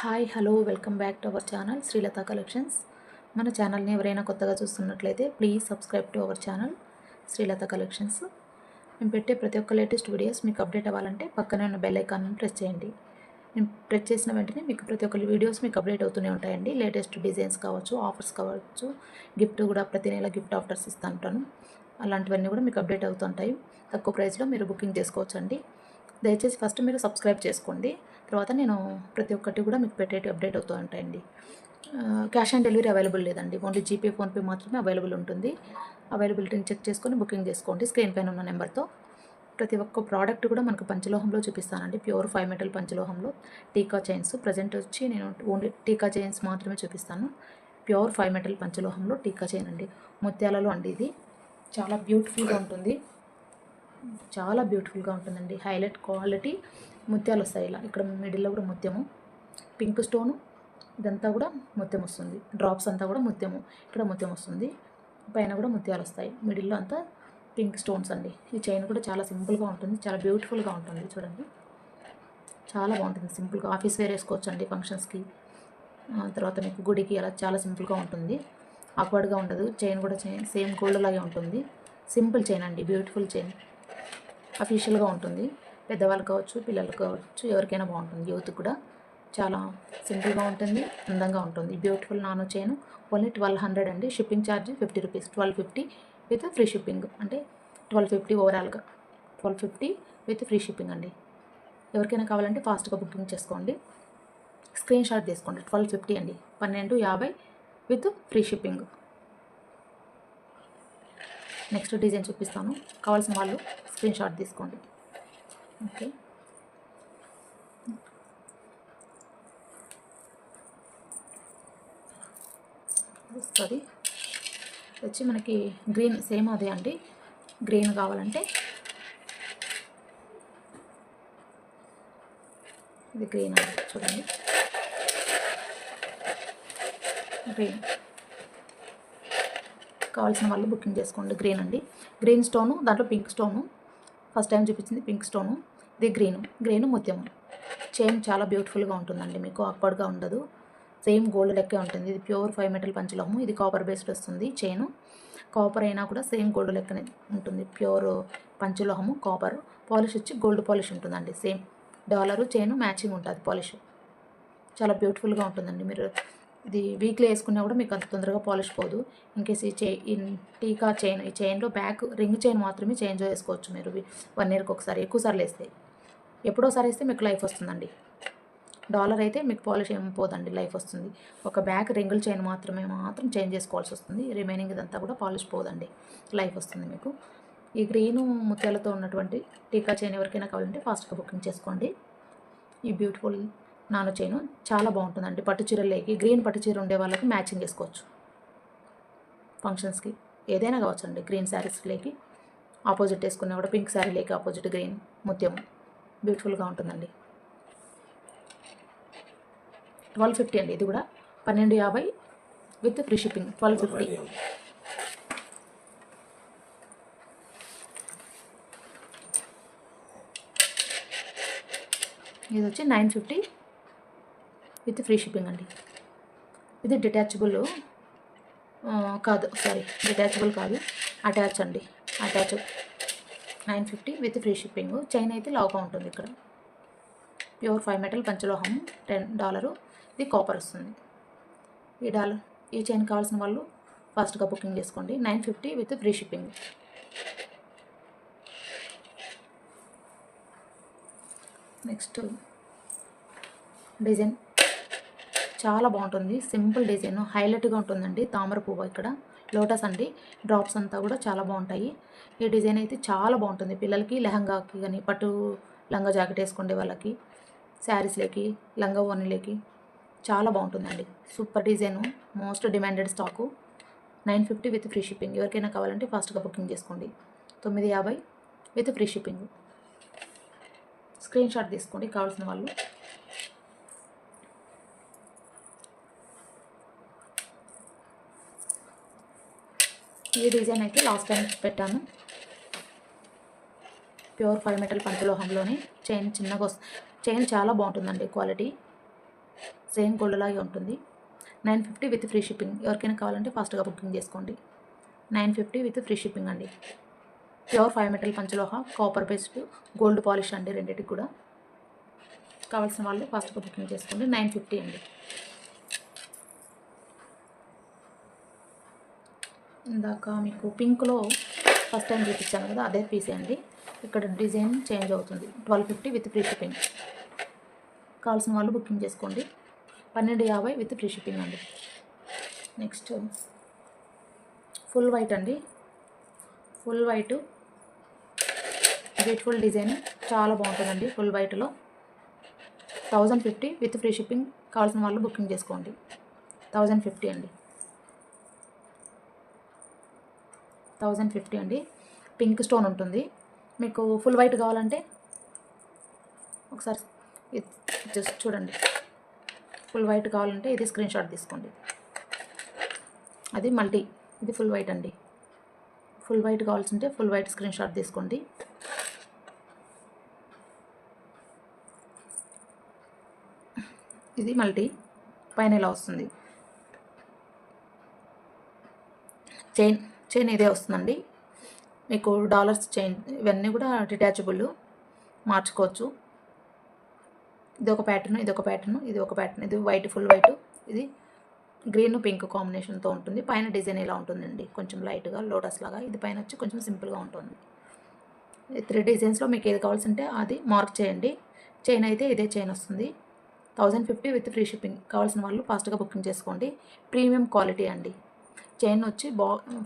Hi hello welcome back to our channel Srilatha collections. మన ఛానల్ని ఎవరైనా కొత్తగా చూస్తున్నట్లయితే please subscribe to our channel Srilatha collections. మేము పెట్టే ప్రతి ఒక్క లేటెస్ట్ వీడియోస్ మీకు అప్డేట్ అవ్వాలంటే పక్కనే ఉన్న బెల్ ఐకాన్ని ప్రెస్ చేయండి. మేము ప్రెస్ చేసిన వెంటనే మీకు ప్రతి ఒక్క వీడియోస్ మీకు అప్డేట్ అవుతూనే ఉంటాయండి. లేటెస్ట్ డిజైన్స్ కావచ్చు ఆఫర్స్ కావచ్చు గిఫ్ట్ కూడా ప్రతి నెల గిఫ్ట్ ఆఫర్స్ ఇస్తూ ఉంటాను. అలాంటివన్నీ కూడా మీకు అప్డేట్ అవుతుంటాయి. తక్కువ ప్రైస్లో మీరు బుకింగ్ చేసుకోవచ్చండి. దయచేసి ఫస్ట్ మీరు సబ్స్క్రైబ్ చేసుకోండి. తర్వాత నేను ప్రతి ఒక్కటి కూడా మీకు పెట్టేటి అప్డేట్ అవుతూ ఉంటాయండి. క్యాష్ ఆన్ డెలివరీ అవైలబుల్ లేదండి. ఓన్లీ జీపే ఫోన్పే మాత్రమే అవైలబుల్ ఉంటుంది. అవైలబిలిటీని చెక్ చేసుకొని బుకింగ్ చేసుకోండి స్క్రీన్ పైన ఉన్న నెంబర్తో. ప్రతి ఒక్క ప్రోడక్ట్ కూడా మనకు పంచలోహంలో చూపిస్తానండి. ప్యూర్ ఫైవ్ మెటల్ పంచలోహంలో. టీకా చైన్స్ ప్రజెంట్ వచ్చి నేను ఓన్లీ టీకా చైన్స్ మాత్రమే చూపిస్తాను. ప్యూర్ ఫైవ్ మెటల్ పంచలోహంలో టీకా చైన్ అండి ముత్యాలలో అండి ఇది. చాలా బ్యూటిఫుల్గా ఉంటుంది. చాలా బ్యూటిఫుల్గా ఉంటుందండి. హైలైట్ క్వాలిటీ ముత్యాలు వస్తాయి ఇలా ఇక్కడ మిడిల్లో కూడా ముత్యము. పింక్ స్టోను ఇదంతా కూడా ముత్యం వస్తుంది. డ్రాప్స్ అంతా కూడా ముత్యము. ఇక్కడ ముత్యం వస్తుంది. పైన కూడా ముత్యాలు వస్తాయి. మిడిల్లో అంతా పింక్ స్టోన్స్ అండి. ఈ చైన్ కూడా చాలా సింపుల్గా ఉంటుంది. చాలా బ్యూటిఫుల్గా ఉంటుంది చూడండి. చాలా బాగుంటుంది. సింపుల్గా ఆఫీస్ వేర్ వేసుకోవచ్చు అండి ఫంక్షన్స్కి తర్వాత మీకు గుడికి అలా చాలా సింపుల్గా ఉంటుంది. ఆక్వర్డ్గా ఉండదు. చైన్ కూడా చైన్ సేమ్ గోల్డ్ లాగే ఉంటుంది. సింపుల్ చైన్ అండి. Beautiful chain. అఫీషియల్గా ఉంటుంది. పెద్దవాళ్ళు కావచ్చు పిల్లలు కావచ్చు ఎవరికైనా బాగుంటుంది. యూత్ కూడా చాలా సింపుల్గా ఉంటుంది అందంగా ఉంటుంది. Beautiful nano chain only twelve hundred అండి. Shipping charge fifty rupees. Twelve fifty with free shipping. అంటే ట్వెల్వ్ ఫిఫ్టీ ఓవరాల్గా twelve fifty with free shipping అండి. ఎవరికైనా కావాలంటే ఫాస్ట్గా బుకింగ్ చేసుకోండి. స్క్రీన్ షాట్ తీసుకోండి. ట్వెల్వ్ ఫిఫ్టీ అండి. పన్నెండు యాభై with free shipping. Next design చూపిస్తాను. కావాల్సిన వాళ్ళు స్క్రీన్ షాట్ తీసుకోండి. ఓకే. వస్తుంది వచ్చి మనకి గ్రీన్ సేమ్ అదే అండి. గ్రీన్ కావాలంటే ఇది గ్రీన్ అండి. చూడండి. గ్రీన్. కావాల్సిన వాళ్ళు బుకింగ్ చేసుకోండి. గ్రీన్ అండి. గ్రీన్ స్టోను దాంట్లో పింక్ స్టోను. ఫస్ట్ టైం చూపించింది పింక్ స్టోను. ఇది గ్రీన్. గ్రీన్ ముత్యము. చైన్ చాలా బ్యూటిఫుల్గా ఉంటుందండి. మీకు ఆక్వర్డ్గా ఉండదు. సేమ్ గోల్డ్ లెక్కే ఉంటుంది. ఇది ప్యూర్ ఫైవ్ మెటల్ పంచలోహము ఇది కాపర్ బేస్డ్ వస్తుంది చైన్ కాపర్ అయినా కూడా సేమ్ గోల్డ్ లెక్కనే ఉంటుంది. ప్యూర్ పంచలోహము కాపర్ పాలిష్ వచ్చి గోల్డ్ పాలిష్ ఉంటుందండి. సేమ్ డాలరు చైన్ మ్యాచింగ్ ఉంటుంది పాలిష్ చాలా బ్యూటిఫుల్గా ఉంటుందండి. మీరు ఇది వీక్లీ వేసుకున్నా కూడా మీకు అంత తొందరగా పాలిష్ పోదు. ఇన్కేస్ ఈ చై టీకా చైన్ ఈ చైన్లో బ్యాక్ రింగ్ చైన్ మాత్రమే చేంజ్ చేసుకోవచ్చు మీరు. వన్ ఇయర్కి ఒకసారి ఎక్కువ సార్లు వేస్తే. ఎప్పుడోసారి వేస్తే మీకు లైఫ్ వస్తుందండి. డాలర్ అయితే మీకు పాలిష్ ఏమి పోదండి లైఫ్ వస్తుంది. ఒక బ్యాక్ రింగుల్ చైన్ మాత్రమే మాత్రం చేంజ్ చేసుకోవాల్సి వస్తుంది. రిమైనింగ్ ఇదంతా కూడా పాలిష్ పోదండి. లైఫ్ వస్తుంది మీకు. ఈ గ్రీను ముత్యాలతో ఉన్నటువంటి టీకా చైన్ ఎవరికైనా కావాలంటే ఫాస్ట్గా బుకింగ్ చేసుకోండి. ఈ బ్యూటిఫుల్ నానో చైన్ చాలా బాగుంటుందండి. పట్టు చీరలేకి గ్రీన్ పట్టు చీర ఉండే వాళ్ళకి మ్యాచింగ్ చేసుకోవచ్చు. ఫంక్షన్స్కి ఏదైనా కావచ్చు అండి గ్రీన్ శారీస్లోకి ఆపోజిట్ వేసుకున్నా కూడా పింక్ శారీలోకి ఆపోజిట్ గ్రీన్ ముత్యం. బ్యూటిఫుల్గా ఉంటుందండి. ట్వెల్వ్ ఫిఫ్టీ అండి. ఇది కూడా పన్నెండు యాభై with free shipping. Twelve fifty. ఇది వచ్చి nine fifty. With free shipping అండి. ఇది డిటాచబుల్ కాదు సారీ డిటాచబుల్ కాదు అటాచ్ అండి. Attach nine fifty with free shipping. Chain అయితే లావుగా ఉంటుంది ఇక్కడ. ప్యూర్ ఫైవ్ మెటల్ పంచలోహం టెన్ డాలరు. ఇది కాపర్ వస్తుంది. ఈ డాలర్ ఈ చైన్ కావాల్సిన వాళ్ళు ఫాస్ట్గా బుకింగ్ చేసుకోండి. Nine fifty with free shipping. Next design. చాలా బాగుంటుంది. సింపుల్ డిజైన్ హైలైట్గా ఉంటుందండి. తామర పువ్వు ఇక్కడ లోటస్ అండి. డ్రాప్స్ అంతా కూడా చాలా బాగుంటాయి. ఈ డిజైన్ అయితే చాలా బాగుంటుంది. పిల్లలకి లెహంగాకి కానీ పట్టు లంగా జాకెట్ వేసుకునే వాళ్ళకి శారీస్లోకి లంగా ఓనీలకి చాలా బాగుంటుందండి. Super design most demanded stock. Nine fifty with free shipping. ఎవరికైనా కావాలంటే ఫాస్ట్గా బుకింగ్ చేసుకోండి. తొమ్మిది యాభై with free shipping. Screen shot తీసుకోండి కావాల్సిన వాళ్ళు. ఈ డిజైన్ అయితే లాస్ట్ టైం పెట్టాను. ప్యూర్ ఫైవ్ మెటల్ పంచలోహంలోని. చైన్ చిన్నగా వస్తుంది చైన్ చాలా బాగుంటుందండి క్వాలిటీ. సేమ్ గోల్డ్ లాగే ఉంటుంది. Nine fifty with free shipping. ఎవరికైనా కావాలంటే ఫాస్ట్గా బుకింగ్ చేసుకోండి. Nine fifty with free shipping అండి. ప్యూర్ ఫైవ్ మెటల్ పంచలోహ కాపర్ బేస్డ్ గోల్డ్ పాలిష్ అండి రెండింటికి కూడా. కావాల్సిన వాళ్ళు ఫాస్ట్గా బుకింగ్ చేసుకోండి. నైన్ ఫిఫ్టీ అండి. ఇందాక మీకు పింక్లో ఫస్ట్ టైం చూపించాను కదా అదే పీసే అండి. ఇక్కడ డిజైన్ చేంజ్ అవుతుంది. Twelve fifty with free shipping. కావాల్సిన వాళ్ళు బుకింగ్ చేసుకోండి. పన్నెండు యాభై విత్ ఫ్రీ షిప్పింగ్ అండి. నెక్స్ట్ ఫుల్ వైట్ అండి. Full white. Beautiful design. చాలా బాగుంటుందండి ఫుల్ వైట్లో. Thousand fifty with free shipping కావాల్సిన వాళ్ళు బుకింగ్ చేసుకోండి. థౌజండ్ ఫిఫ్టీ అండి. థౌజండ్ ఫిఫ్టీ అండి. పింక్ స్టోన్ ఉంటుంది. మీకు ఫుల్ వైట్ కావాలంటే ఒకసారి జస్ట్ చూడండి. ఫుల్ వైట్ కావాలంటే ఇది స్క్రీన్ షాట్ తీసుకోండి. అది మల్టీ. ఇది ఫుల్ వైట్ అండి. ఫుల్ వైట్ కావాల్సి ఉంటే ఫుల్ వైట్ స్క్రీన్ షాట్ తీసుకోండి. ఇది మల్టీ. పైన ఇలా వస్తుంది. చైన్. చైన్ ఇదే వస్తుందండి. మీకు డాలర్స్ చైన్ ఇవన్నీ కూడా డిటాచబుల్ మార్చుకోవచ్చు. ఇది ఒక ప్యాటర్న్ ఇది ఒక ప్యాటర్న్ ఇది ఒక ప్యాటర్న్ ఇది వైట్ ఫుల్ వైట్ ఇది గ్రీన్ పింక్ కాంబినేషన్తో ఉంటుంది. పైన డిజైన్ ఇలా ఉంటుందండి. కొంచెం లైట్గా లోటస్ లాగా ఇది పైన వచ్చి కొంచెం సింపుల్గా ఉంటుంది. ఈ త్రీ డిజైన్స్లో మీకు ఏది కావాల్సింటే అది మార్క్ చేయండి. చైన్ అయితే ఇదే చైన్ వస్తుంది. Thousand fifty with free shipping. కావాల్సిన వాళ్ళు ఫాస్ట్గా బుకింగ్ చేసుకోండి. ప్రీమియం క్వాలిటీ అండి. చైన్ వచ్చి బా